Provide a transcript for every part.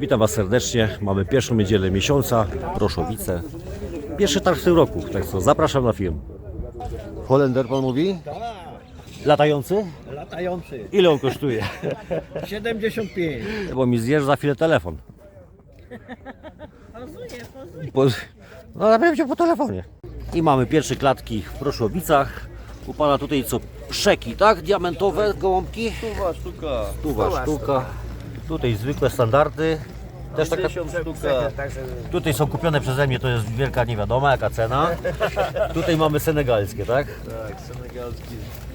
Witam Was serdecznie. Mamy pierwszą niedzielę miesiąca, Proszowice. Pierwszy targ w tym roku, tak co zapraszam na film. Holender pan mówi? Latający? Latający. Ile on kosztuje? 75. Bo mi zjesz za chwilę telefon. Po, no na pewno po telefonie. I mamy pierwsze klatki w Proszowicach. U Pana tutaj co? Szeki, tak? Diamentowe gołąbki? Stuwa sztuka, Tuwa sztuka. Tutaj zwykłe standardy. Też taka 50 sztuka. Tutaj są kupione przeze mnie, to jest wielka niewiadoma jaka cena. Tutaj mamy senegalskie, tak? Tak, senegalski.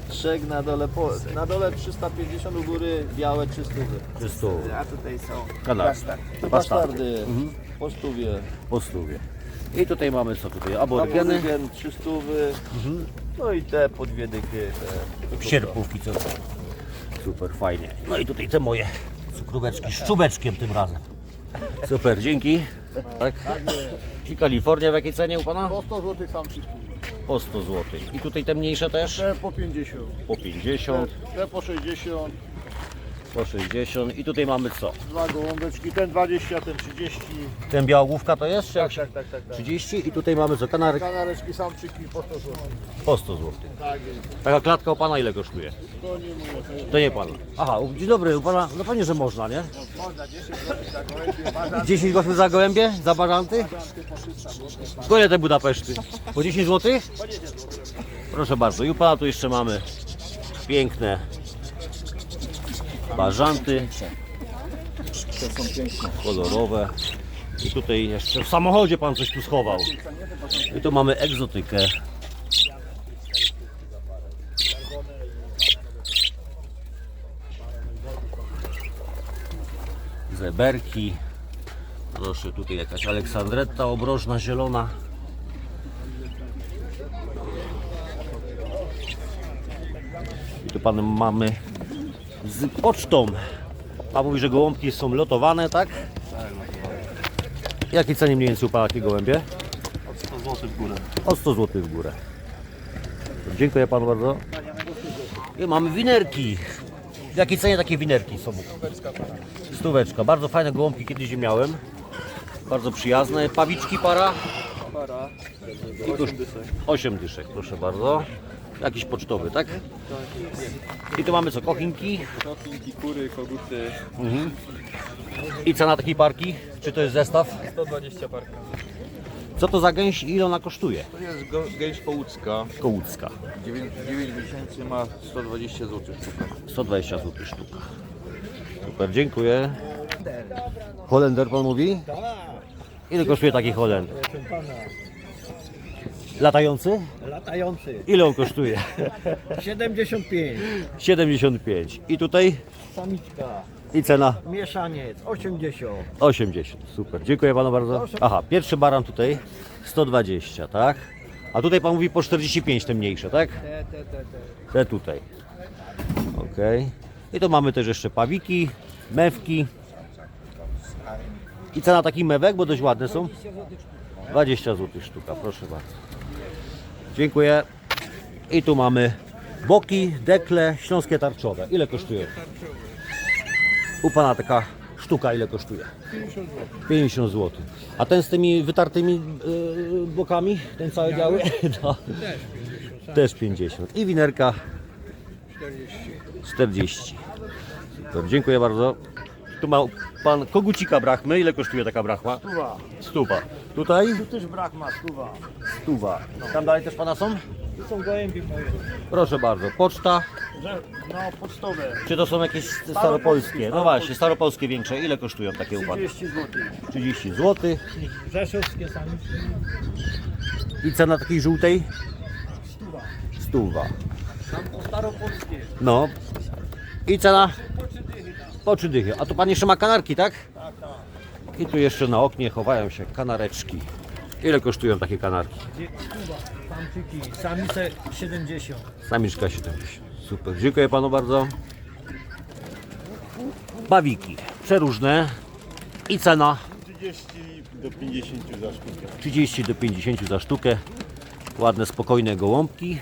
Trzech na dole, po, na dole 350 u góry, białe 300. 300 A tutaj są kanał. Basztardy po stówie. Po stówie. I tutaj mamy co tutaj? Aborygeny, Aborygen 300. No i te po dwie dychy. Te. sierpówki, co Super, fajnie. No i tutaj te moje cukróweczki z czubeczkiem tym razem. Super, dzięki. Tak? I Kalifornia w jakiej cenie u Pana? Po 100 zł sam. Po 100 zł. I tutaj te mniejsze też? Te po 50. Po 50, Te po 60. po 60. I tutaj mamy co? Dwa gołąbeczki. Ten 20, ten 30. Ten białogłówka to jest? Tak, tak, tak, tak. tak. 30 i tutaj mamy co? Kanarek Kanareczki samczyki po 100 zł. po 100 zł. Tak jest. Taka klatka u Pana ile kosztuje? To nie mówię. To nie Pan. Aha, u- dzień dobry, u Pana, no Panie, że można, nie? można 10 zł za gołębie. Bażanty 10 zł za gołębie, za po 300 zł. Ile te Budapeszty? Po 10 zł? Proszę bardzo, i u Pana tu jeszcze mamy piękne bażanty. Kolorowe. I tutaj jeszcze w samochodzie Pan coś tu schował. I tu mamy egzotykę. Zeberki. Proszę, tutaj jakaś Aleksandretta obrożna, zielona. I tu pan mamy z pocztą. Pan mówi, że gołąbki są lotowane, tak? Jakie cenie mniej więcej u pana takie gołębie? 100 zł w górę. O 100 zł w górę. Dziękuję panu bardzo. I mamy winerki. W jakiej cenie takie winerki są? Stóweczka. Bardzo fajne gołąbki kiedyś je miałem. Bardzo przyjazne. Pawiczki para. Para. I tu 8 dyszek, proszę bardzo. Jakiś pocztowy, tak? I tu mamy co? Kochinki. Kotlinki, kury, koguty. I cena takiej parki? Czy to jest zestaw? 120 parka. Co to za gęś i ile ona kosztuje? To jest go- gęś połódzka. Kołucka. 9, 9 miesięcy ma 120 zł sztuka. 120 zł sztuka. Super, dziękuję. Holender pan mówi? Ile kosztuje taki Holender? Latający? Latający. Ile on kosztuje? 75. 75. I tutaj? Samiczka. I cena? Mieszaniec. 80. 80. Super, dziękuję panu bardzo. Aha, pierwszy baran tutaj 120, tak? A tutaj pan mówi po 45 te mniejsze, tak? Te, te, te, te. Te tutaj. Ok. I to mamy też jeszcze pawiki, mewki. I cena takich mewek, bo dość ładne są? 20 zł sztuka, proszę bardzo. Dziękuję. I tu mamy boki, dekle, śląskie tarczowe. Ile kosztuje? U pana taka sztuka ile kosztuje? 50 zł. A ten z tymi wytartymi yy, bokami, ten cały biały? No. Też 50. I winerka 40. Super, dziękuję bardzo. Tu ma pan kogucika brachmy. Ile kosztuje taka brachma? Stuwa. Stuwa. Tutaj? Tu też brak ma stuwa. Stuwa. Tam dalej też pana są? Tu są gołębie moje. Proszę bardzo. Poczta. Że- No, pocztowe. Czy to są jakieś staropolskie? No właśnie, staropolskie większe. Ile kosztują takie u pana? 30 zł. 30 zł. Rzeszowskie samiczki. I cena takiej żółtej? Stuwa. Stuwa. Staropolskie. No. I cena? Po trzy dychy. A tu pan jeszcze ma kanarki, tak? Tak, tak. I tu jeszcze na oknie chowają się kanareczki. Ile kosztują takie kanarki? Stuwa. Samczyki. Samice 70. Samiczka 70. Super, dziękuję panu bardzo. Bawiki, przeróżne. I cena 30 do 50 za sztukę. 30 do 50 za sztukę. Ładne, spokojne gołąbki.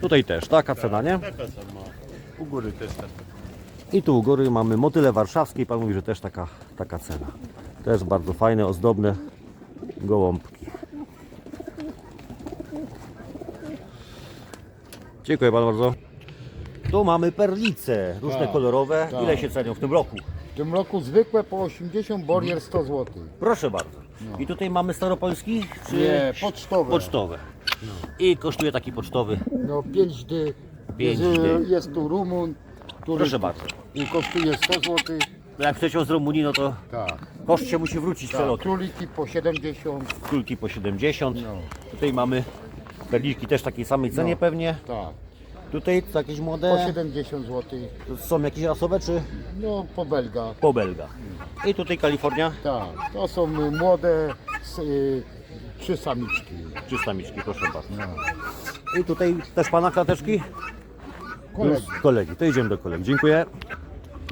Tutaj też taka cena, nie? Taka sama. U góry też taka. I tu u góry mamy motyle warszawskie. Pan mówi, że też taka, taka cena. Też bardzo fajne, ozdobne gołąbki. Dziękuję Panu bardzo. Tu mamy perlice, różne Tak, kolorowe. tak. Ile się cenią w tym roku? W tym roku zwykłe po 80, borier 100 zł. Proszę bardzo. I tutaj mamy staropolski? Czy Nie, pocztowe. pocztowe? I kosztuje taki pocztowy. No 5 dy. Pięć jest, dy. jest tu Rumun, który Proszę bardzo. kosztuje 100 zł. Jak chcecie z Rumunii, no to Tak. koszt się musi wrócić tak. przelotu. Króliki po 70. Kulki po 70. No. Tutaj mamy perliczki też takiej samej cenie No. pewnie. Tak. Tutaj jakieś Po młode. 70 zł. To są jakieś rasowe czy No po Belga. po belga? I tutaj Kalifornia. Tak. To są y, młode s- y, trzy samiczki. Trzy samiczki, proszę bardzo. No. I tutaj też pana klateczki? Kolegi. Kolegi. To idziemy do kolegi. Dziękuję.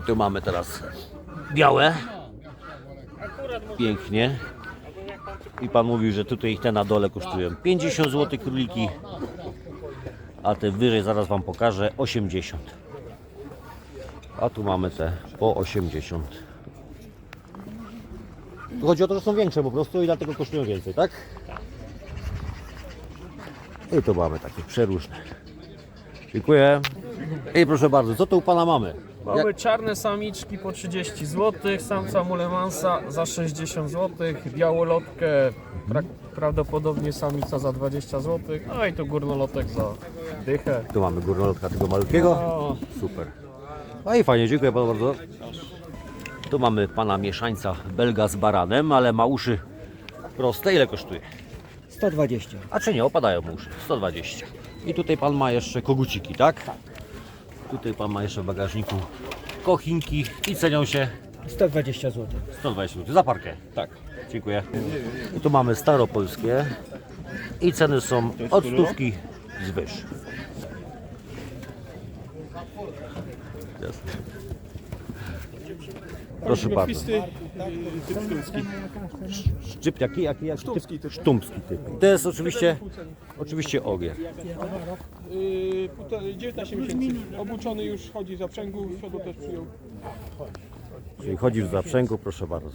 Tu mamy teraz białe. Pięknie. I pan mówił, że tutaj te na dole kosztują 50 zł króliki, a te wyżej zaraz wam pokażę 80. A tu mamy te po 80. Tu chodzi o to, że są większe po prostu i dlatego kosztują więcej, tak? I tu mamy takie przeróżne. Dziękuję. I proszę bardzo, co tu u Pana mamy? Mamy czarne samiczki po 30 zł, samca mulemansa za 60 zł, białolotkę pra prawdopodobnie samica za 20 zł, no i tu górnolotek za dychę. Tu mamy górnolotka tego malutkiego. O, Super. No i fajnie, dziękuję Panu bardzo. Tu mamy Pana mieszańca belga z baranem, ale ma uszy proste. Ile kosztuje? 120. A czy nie, opadają mu uszy. 120. I tutaj Pan ma jeszcze koguciki, tak? Tak. Tutaj Pan ma jeszcze w bagażniku kochinki i cenią się 120 zł. 120 zł. Za parkę. Tak. Dziękuję. I tu mamy staropolskie i ceny są od stówki zwyż. Jasne. Proszę bardzo. Szczyp jaki? jaki, jaki Sztumski typ. Sztumski typ. To jest oczywiście, oczywiście ogier. Yy, półtora- 19 miesięcy. Obuczony już chodzi za przęgu, siodło też przyjął. Czyli chodzi w zaprzęgu, proszę bardzo.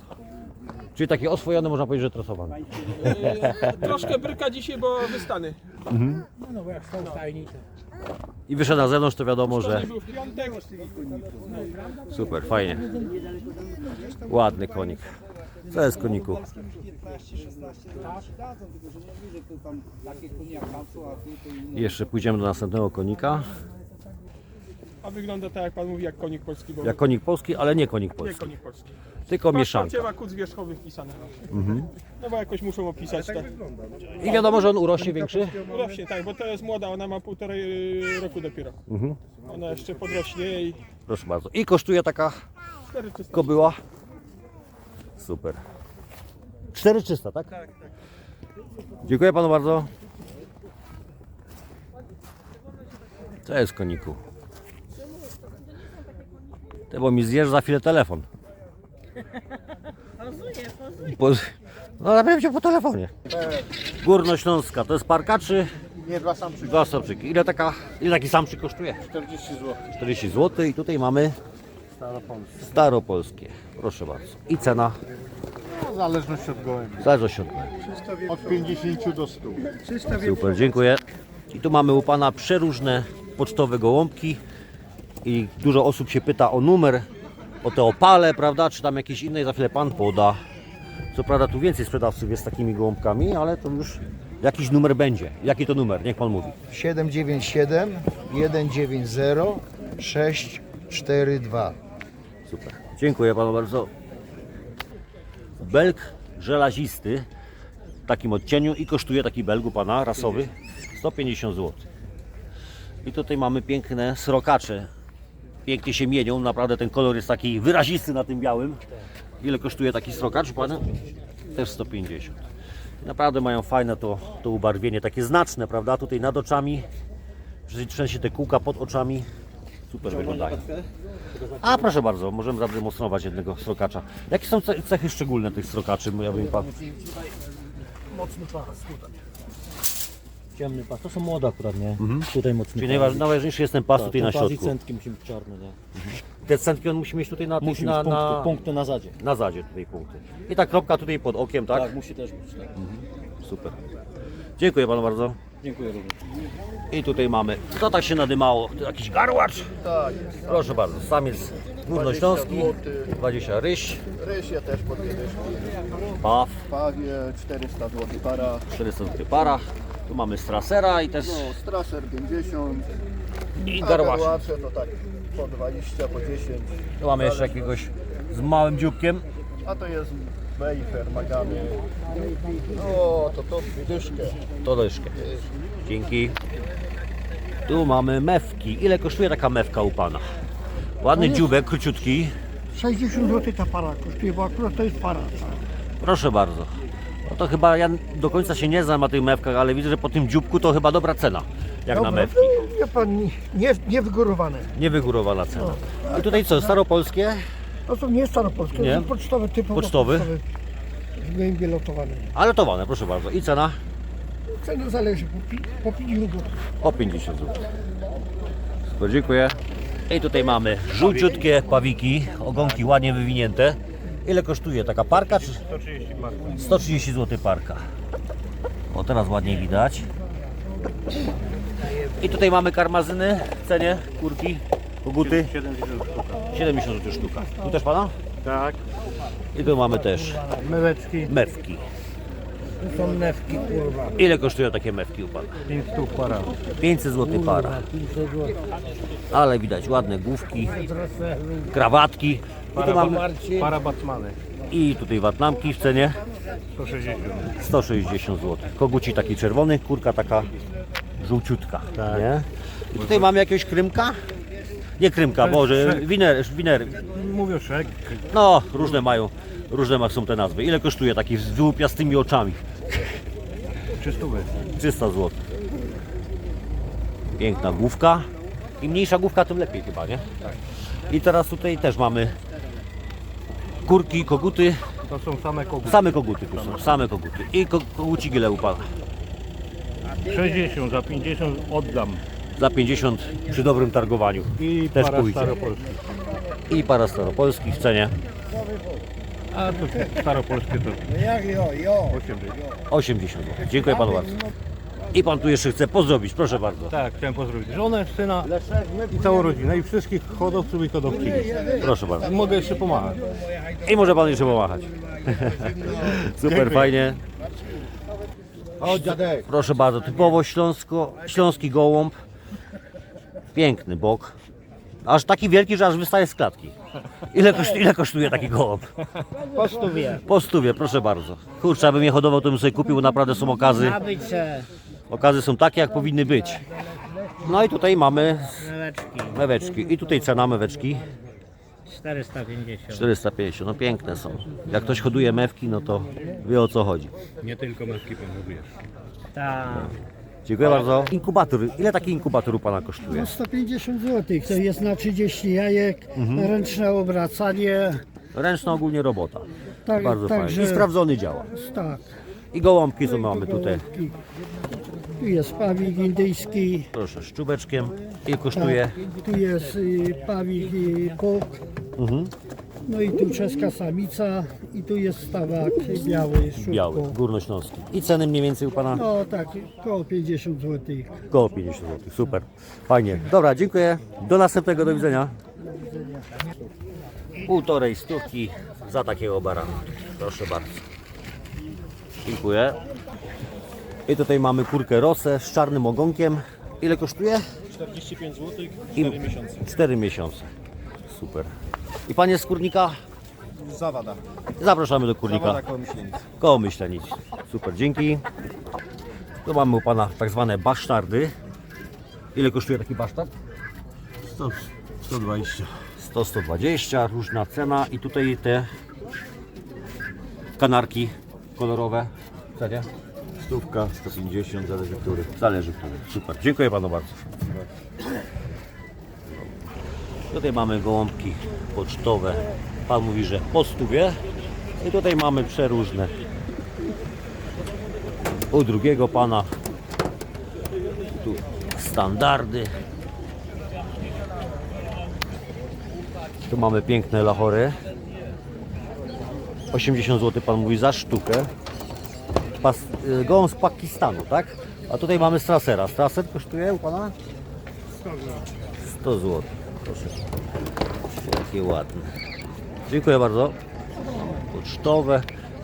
Czyli taki oswojony, można powiedzieć, że trasowany. Yy, troszkę bryka dzisiaj, bo wystany. I wyszedł na zewnątrz, to wiadomo, że. Super, fajnie. Ładny konik. Co jest koniku? I Jeszcze pójdziemy do następnego konika. A wygląda tak, jak pan mówi, jak konik polski, Jak konik polski, ale nie konik nie polski. konik polski. Tylko mieszanka. paszporcie ma kuc wierzchowy wpisany. No bo jakoś muszą opisać tak. I wiadomo, że on urośnie większy? Rośnie, tak, bo to jest młoda, ona ma półtorej yy, roku dopiero. Ona jeszcze podrośnie i Proszę bardzo. I kosztuje taka 400. kobyła? Super. 4300, tak? Tak, Dziękuję panu bardzo. Co jest koniku? Ty, bo mi zjesz za chwilę telefon. Po, no ale będzie po telefonie. Górnośląska, to jest parka czy Nie dwa samczyki. dwa samczyki? Ile, taka, ile taki samczyk kosztuje? 40 zł. 40 zł i tutaj mamy staropolskie. Proszę bardzo. I cena W zależności od gołębi. zależy od siódmej. Od 50 do 100. Super, dziękuję. I tu mamy u Pana przeróżne pocztowe gołąbki i dużo osób się pyta o numer, o te opale, prawda, czy tam jakieś inne za chwilę Pan poda. Co prawda tu więcej sprzedawców jest z takimi gołąbkami, ale to już jakiś numer będzie. Jaki to numer? Niech Pan mówi. 797 190 642. Super. Dziękuję panu bardzo. Belg żelazisty w takim odcieniu i kosztuje taki belgu pana rasowy 150 zł. I tutaj mamy piękne srokacze. Pięknie się mienią, naprawdę ten kolor jest taki wyrazisty na tym białym. Ile kosztuje taki srokacz pan? Też 150. I Naprawdę mają fajne to, to ubarwienie, takie znaczne, prawda? Tutaj nad oczami, trzęsie te kółka pod oczami. Super wyglądają. A proszę bardzo, możemy zademonstrować jednego srokacza. Jakie są ce- cechy szczególne tych srokaczy? Ja bym. Mocny pas tutaj. Ciemny pas. To są młode akurat, nie? Tutaj mocny Czyli najważ, najważniejszy jest ten pas tutaj na pas i środku. centki musi być czarny, nie? Te centki on musi mieć tutaj na, Musi na, mieć punkty, na, punkty na zadzie. na zadzie tutaj punkty. I ta kropka tutaj pod okiem, tak? Tak, musi też być. Tak. Super. Dziękuję panu bardzo. Dziękuję również. I tutaj mamy, co tak się nadymało? To jakiś garłacz? Tak, Proszę bardzo, samiec górnośląski, 20 20 ryś, rysie też po dwie dyszki. paw, Pawie 400 zł para. 400 zł para. Tu mamy strasera i też No, straser 50. i A garłacze. garłacze to tak po 20, po 10. Tu mamy jeszcze jakiegoś z małym dzióbkiem. A to jest Bejfer, Magamy. O, to to dyszkę. To dyszkę. Dzięki. Tu mamy mewki. Ile kosztuje taka mewka u pana? Ładny dzióbek, króciutki. 60 zł ta para kosztuje, bo akurat to jest para. Proszę bardzo. No to chyba ja do końca się nie znam na tych mewkach, ale widzę, że po tym dzióbku to chyba dobra cena. Jak na Dobra, mewki. no, Wie pan, nie, nie wygórowane. Niewygórowana cena. I tutaj co, staropolskie? No to nie jest staropolskie, Nie? to pocztowe typowo Pocztowy? pocztowe. Gołębie lotowane. Ale towane, proszę bardzo. I cena? Cena zależy po, pi- po 50 zł. Po 50 zł. Super, dziękuję. I tutaj mamy żółciutkie pawiki, ogonki ładnie wywinięte. Ile kosztuje taka parka? Czy... 130 parka. 130 zł parka. O, teraz ładnie widać. I tutaj mamy karmazyny w cenie, kurki, koguty. 70 zł sztuka. Tu też pana? Tak. I tu mamy też Meweczki mewki. Są newki, kurwa. Ile kosztują takie mewki u pana? 500 para. 500 zł para. Ale widać ładne główki, krawatki. I tu mamy Para Batmany. i tutaj watnamki w cenie 160. 160 zł. Koguci taki czerwony, kurka taka żółciutka. Nie? I tutaj mamy jakiegoś krymka? Nie krymka, Boże, winer, winer. Mówię szek. No, różne mają, różne ma- są te nazwy. Ile kosztuje taki z wyłupiastymi oczami? 300. 300 zł. Piękna główka. Im mniejsza główka, tym lepiej chyba, nie? Tak. I teraz tutaj też mamy kurki, koguty. To są same koguty. Same koguty tu są, same koguty. I ko koguciki ile u pana? 60 za 50 oddam. Za 50 przy dobrym targowaniu. I Też para pójdzie. staropolski. I para staropolskich w cenie A to staropolskie to Jak jo, jo. 80. 80 zł. Dziękuję panu bardzo. I pan tu jeszcze chce pozdrowić, proszę bardzo. Tak, chciałem pozdrowić żonę, syna i całą rodzinę i wszystkich hodowców i hodowczyni. Proszę bardzo. Mogę jeszcze pomagać. I może pan jeszcze pomachać. Super, fajnie. Dziadek. Proszę bardzo, typowo śląsko, śląski gołąb. Piękny bok. Aż taki wielki, że aż wystaje z klatki. Ile, koszt, ile kosztuje taki gołąb? Po stówie. Po stówie, proszę bardzo. Kurczę, abym je hodował, to bym sobie kupił, naprawdę są okazy. Okazy są takie, jak powinny być. No i tutaj mamy meweczki. I tutaj cena meweczki 450. 450. No piękne są. Jak ktoś hoduje mewki, no to wie o co chodzi. Nie tylko męski pan robisz. Tak. Dziękuję bardzo. Inkubator. Ile taki inkubator u Pana kosztuje? 150 zł. To jest na 30 jajek, ręczne obracanie. Ręczna ogólnie robota. Tak, Bardzo także- fajnie. I sprawdzony działa. Tak. I gołąbki co mamy tutaj. Tu jest pawik indyjski. Proszę, z czubeczkiem. I kosztuje Tu jest y, pawik y, puk. No i tu czeska samica. I tu jest stawak biały. Szutko. biały, górnośląski. I ceny mniej więcej u Pana? No tak, około 50 zł. Koło 50 zł. Super. Fajnie. Dobra, dziękuję. Do następnego. Do widzenia. Półtorej stówki za takiego barana. Proszę bardzo. Dziękuję. I tutaj mamy kurkę rosę z czarnym ogonkiem. Ile kosztuje? 45 zł, I 4 miesiące. Super. I panie z kurnika? Zawada. Zapraszamy do kurnika. koło myślenicy. Koło myślenic. Super, dzięki. Tu mamy u pana tak zwane basztardy. Ile kosztuje taki basztard? 100, 120. 100-120, różna cena i tutaj te kanarki kolorowe. Cenie? Stówka, 150, zależy który. Zależy który. Super, dziękuję panu bardzo. Tutaj mamy gołąbki pocztowe. Pan mówi, że po stówie. I tutaj mamy przeróżne. U drugiego pana tu standardy. Tu mamy piękne lachory. 80 zł pan mówi za sztukę. Pas, y, gołąb z Pakistanu, tak? A tutaj mamy strasera. Straser kosztuje u pana? 100 zł. Proszę. Jakie ładne. Dziękuję bardzo. Pocztowe.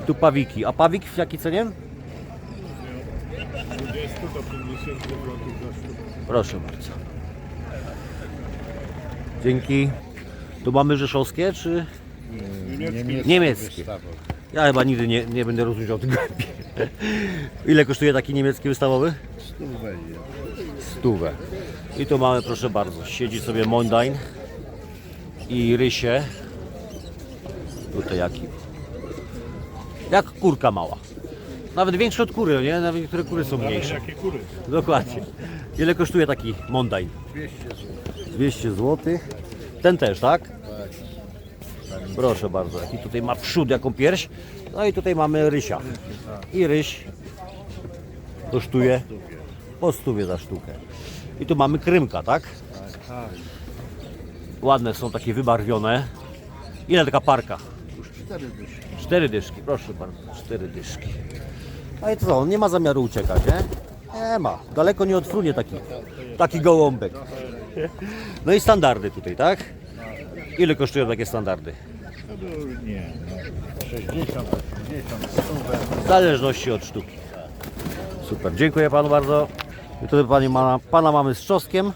Tu pawiki. A pawik w jakiej cenie? Proszę bardzo. Dzięki. Tu mamy rzeszowskie czy niemieckie? Ja chyba nigdy nie, nie będę tych gołębi. Ile kosztuje taki niemiecki wystawowy? Stówę. I tu mamy, proszę bardzo, siedzi sobie Mondain i rysie. Tutaj jaki? Jak kurka mała. Nawet większe od kury, nie? Nawet niektóre kury są mniejsze. Jakie kury? Dokładnie. Ile kosztuje taki Mondain? 200 zł. 200 zł. Ten też, tak? Proszę bardzo, jaki tutaj ma przód, jaką pierś. No i tutaj mamy rysia. I ryś kosztuje po stówie za sztukę. I tu mamy krymka, tak? Ładne są takie wybarwione. Ile taka parka? Cztery dyszki, proszę bardzo, cztery dyszki. No i co, on nie ma zamiaru uciekać, nie? Nie ma. Daleko nie odfrunie taki, taki gołąbek. No i standardy tutaj, tak? Ile kosztują takie standardy? W zależności od sztuki. Super, dziękuję panu bardzo. I tutaj pani ma, pana mamy z czosnkiem.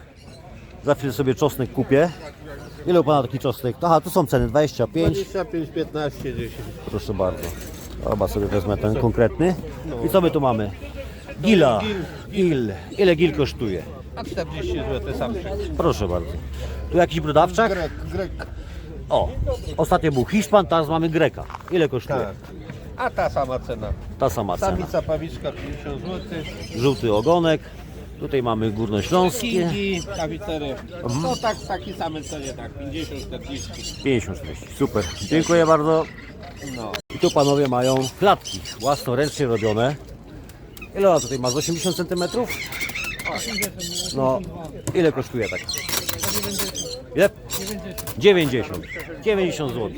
Za chwilę sobie czosnek kupię. Ile u pana taki czosnek? Aha, tu są ceny 25. 25, 15, 10. Proszę bardzo. Chyba sobie wezmę ten konkretny. I co my tu mamy? Gila. Gil. Ile gil kosztuje? A 40 zł sam Proszę bardzo. Tu jakiś brodawczak? Grek, Grek. O, ostatnio był Hiszpan, teraz mamy Greka. Ile kosztuje? Tak. A ta sama cena. Ta sama cena. Samica pawiczka 50 zł. Żółty ogonek. Tutaj mamy górnośląskie. Kingi, kawicery. No tak, taki samy cenie, tak, 50, 40. 50 40. Super. Dziękuję bardzo. No. I tu panowie mają klatki własnoręcznie robione. Ile ona tutaj ma? Z 80 cm? No, ile kosztuje tak? Ile? 90. 90 zł.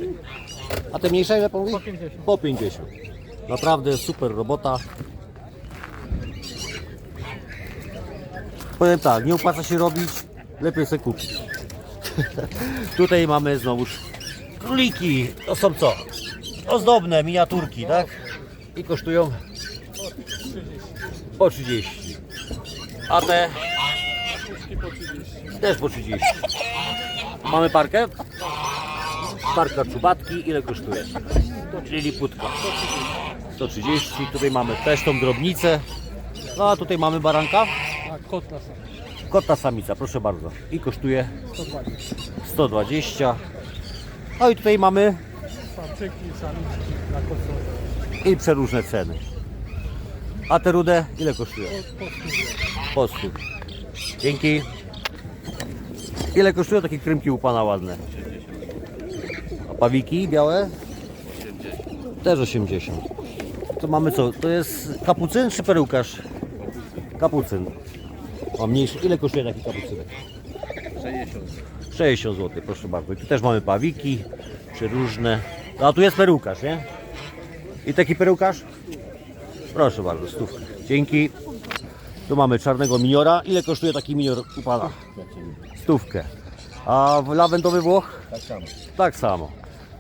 A te mniejsze ile pan mówi? Po 50. Po 50. Naprawdę super robota. Powiem tak, nie opłaca się robić, lepiej sobie kupić. Tutaj mamy znowuż króliki. To są co? Ozdobne miniaturki, tak? I kosztują po 30. A te też po 30. Mamy parkę? Parka czubatki. Ile kosztuje? Czyli putka. 130. Tutaj mamy też tą drobnicę. No a tutaj mamy baranka. Kota samica, proszę bardzo. I kosztuje 120. No i tutaj mamy i przeróżne ceny. A te rude ile kosztuje? Po 100. Dzięki. Ile kosztują takie krymki u Pana ładne? A pawiki białe? Też 80. To mamy co? To jest kapucyn czy perukarz? Kapucyn. A mniejszy. Ile kosztuje taki kapucynek? 60 zł, proszę bardzo. I tu też mamy pawiki, czy różne. A tu jest perukarz, nie? I taki perukarz? Proszę bardzo, stówkę. Dzięki. Tu mamy czarnego miniora. Ile kosztuje taki minior u Pana? Stówkę. A lawendowy Włoch? Tak samo. Tak samo.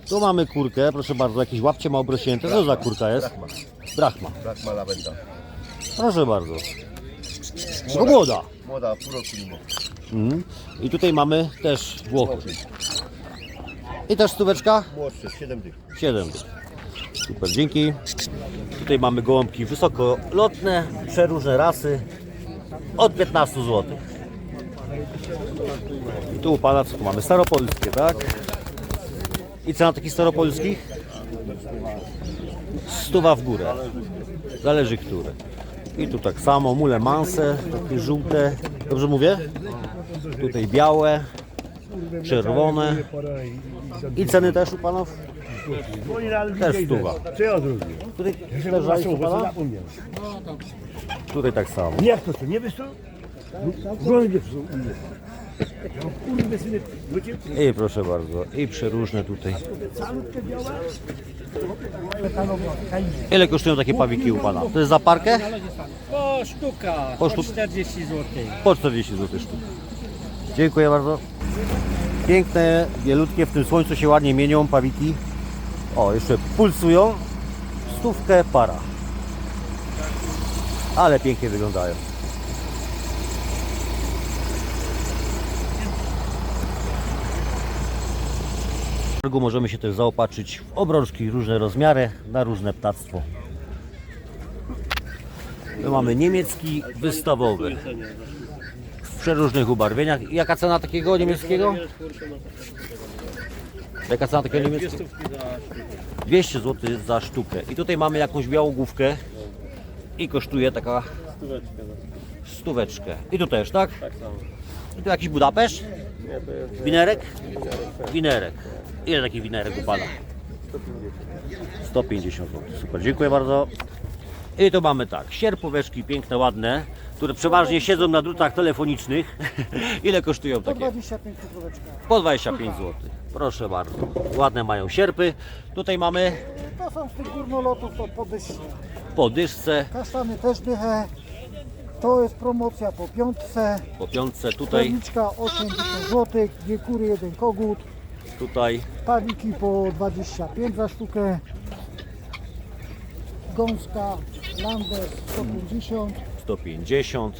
Tu mamy kurkę, proszę bardzo, jakieś łapcie ma obrośnięte. Co za kurka jest? Brachma. Brak ma lawenda. Proszę bardzo. To młoda. Młoda, pół roku mimo. Mhm. I tutaj mamy też Włochy. I też stóweczka? Młodszy, 7 dych. 7. Super, dzięki. Tutaj mamy gołąbki wysokolotne, przeróżne rasy. Od 15 zł. I tu u Pana co tu mamy? Staropolskie, tak? I cena takich staropolskich? Stuwa w górę. Zależy które. I tu tak samo, mule manse, takie żółte. Dobrze mówię? Tutaj białe, czerwone. I ceny też u Panów? Też stuwa. Tutaj też żalisz u Pana? Tutaj tak samo. Jak to nie wiesz co? I proszę bardzo, i przeróżne tutaj. Ile kosztują takie pawiki u Pana? To jest za parkę? O, sztuka, Po sztuk- 40 zł. Po 40 zł sztuk. Dziękuję bardzo. Piękne, bielutkie, w tym słońcu się ładnie mienią pawiki. O, jeszcze pulsują. Stówkę para. Ale pięknie wyglądają. Targu możemy się też zaopatrzyć w obrączki różne rozmiary na różne ptactwo. Tu mamy niemiecki wystawowy w przeróżnych ubarwieniach. Jaka cena takiego niemieckiego? Jaka cena takiego niemieckiego? 200 zł za sztukę. I tutaj mamy jakąś białą główkę i kosztuje taka stóweczkę. I tu też, tak? Tak samo. I tu jakiś Budapeszt? Winerek? Winerek. Ile taki winerek upada? 150 zł. Super, dziękuję bardzo. I tu mamy tak, sierpóweczki piękne, ładne, które przeważnie siedzą na drutach telefonicznych. Ile kosztują takie? 25 zł. Po 25 zł. Proszę bardzo. Ładne mają sierpy. Tutaj mamy To są z tych górnolotów, to podyszki. po dyszce, Kasztany też dychę. To jest promocja po piątce. po piątce, tutaj, Perliczka 80 zł, dwie kury, jeden kogut. Tutaj. Pawiki po 25 za sztukę. Gąska, landes 150. 150.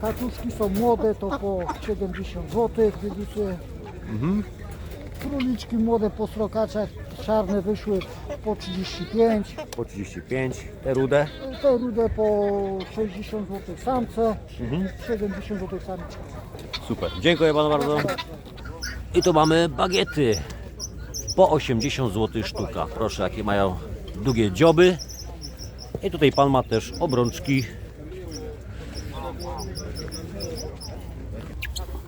Kaczuszki są młode, to po 70 zł. Widzicie? Króliczki młode po srokaczach czarne wyszły po 35. Po 35. Te rude. Te rude po 60 zł samce, 70 zł samiczka. Super. Dziękuję panu bardzo. I tu mamy bagiety. Po 80 zł sztuka. Proszę, jakie mają długie dzioby. I tutaj pan ma też obrączki.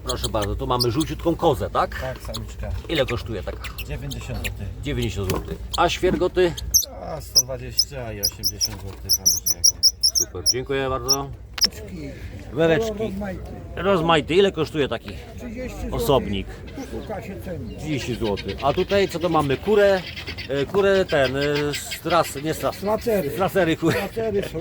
Proszę bardzo, tu mamy żółciutką kozę, tak? Tak, samiczka. Ile kosztuje taka? 90 zł. 90 zł. A świergoty? A 120 i 80 zł zależy jakie. Super, dziękuję bardzo. Weweczki. Rozmaity. Ile kosztuje taki 30 osobnik? sztuka się ceni. 30 zł. A tutaj co to mamy? Kurę, e, kurę ten, e, nie stras, Slacery. strasery, kurę. Cztery są.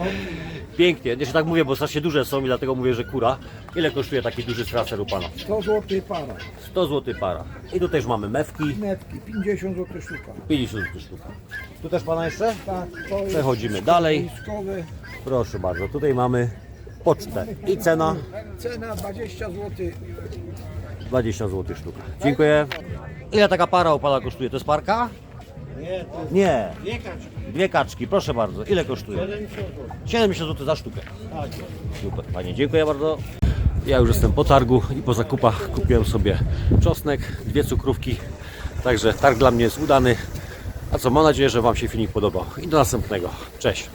Pięknie, jeszcze tak mówię, bo strasznie duże są i dlatego mówię, że kura. Ile kosztuje taki duży straser u Pana? 100 zł para. 100 zł para. I tu też mamy mewki, Netki 50 zł sztuka. 50 zł sztuka. Tu też Pana jeszcze? Tak, to jest Przechodzimy dalej. wojskowe. Proszę bardzo, tutaj mamy pocztę i cena Cena 20 zł. 20 zł sztuka. Dziękuję. Ile taka para u Pana kosztuje? To jest parka? Nie. Nie. Dwie kaczki. Dwie kaczki, proszę bardzo. Ile kosztuje? 70 zł za sztukę. Super, Panie, dziękuję bardzo. Ja już jestem po targu i po zakupach kupiłem sobie czosnek, dwie cukrówki. Także targ dla mnie jest udany. A co, mam nadzieję, że Wam się filmik podobał. I do następnego. Cześć.